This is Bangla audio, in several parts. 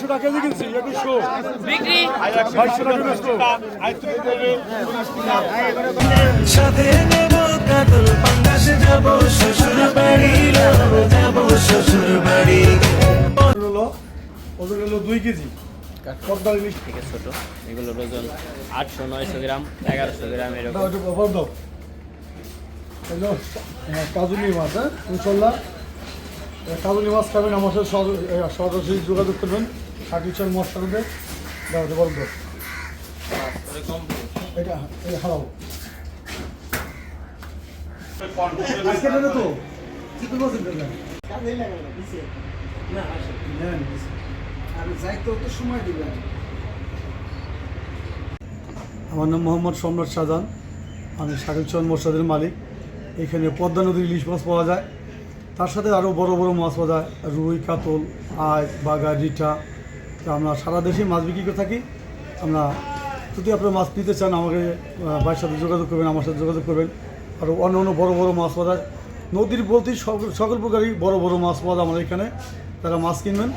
একুশশো টাকা দিয়ে কিনছি একুশশো বিক্রি? বাইশশো টাকা বেচবো সাথে নেব কাতল পাঙ্গাসে যাব শ্বশুর বাড়ি যাব শ্বশুর বাড়ি হলো ওদের হলো দুই কেজি। পদ্মার ইলিশ। থেকে ছোট? এগুলোর ওজন আটশো নয়শো গ্রাম এগারোশো গ্রাম এরকম। হ্যাঁ, কাজুলি মাছ হ্যাঁ ইনশাল্লাহ। এ, কাজুলি মাছ খাবেন আমার সাথে সরাসরি যোগাযোগ করবেন। ষাটি মশলা দেবে দাও বলব এটা, এই তো? আমার নাম মোহাম্মদ সম্রাট শাহজাহান। আমি শাকিবচন্দ মোর্শাদের মালিক। এখানে পদ্মা নদীর ইলিশ মাছ পাওয়া যায়। তার সাথে আরও বড় বড় মাছ পাওয়া যায়। রুই, কাতল আয় বাগা, রিঠা। তো আমরা সারা দেশে মাছ বিক্রি করে থাকি। আমরা যদি আপনারা মাছ নিতে চান, আমাকে ভাইয়ের সাথে যোগাযোগ করবেন, আমার সাথে যোগাযোগ করবেন। আরও অন্য অন্য বড় বড় মাছ পাওয়া নদীর বলতেই সকল সকল প্রকারই বড় বড় মাছ পাওয়া যায় আমাদের এখানে। তারা মাছ কিনবেন,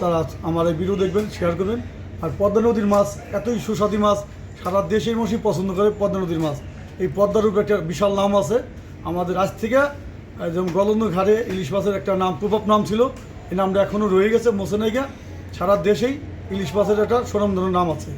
তারা আমার এই ভিডিও দেখবেন শেয়ার করবেন। আর পদ্মা নদীর মাছ, এতই সুস্বাদু মাছ, সারা দেশের মানুষই পছন্দ করে পদ্মা নদীর মাছ। এই পদ্মার উপরে একটা বিশাল নাম আছে। আমাদের আজ থেকে যেমন গলন্দ ঘাটে ইলিশ মাছের একটা নাম, প্রভাব নাম ছিল। এই নামটা এখনও রয়ে গেছে মোসেনাইগা সারা দেশেই ইলিশ মাছের একটা সুনামধন্য নাম আছে।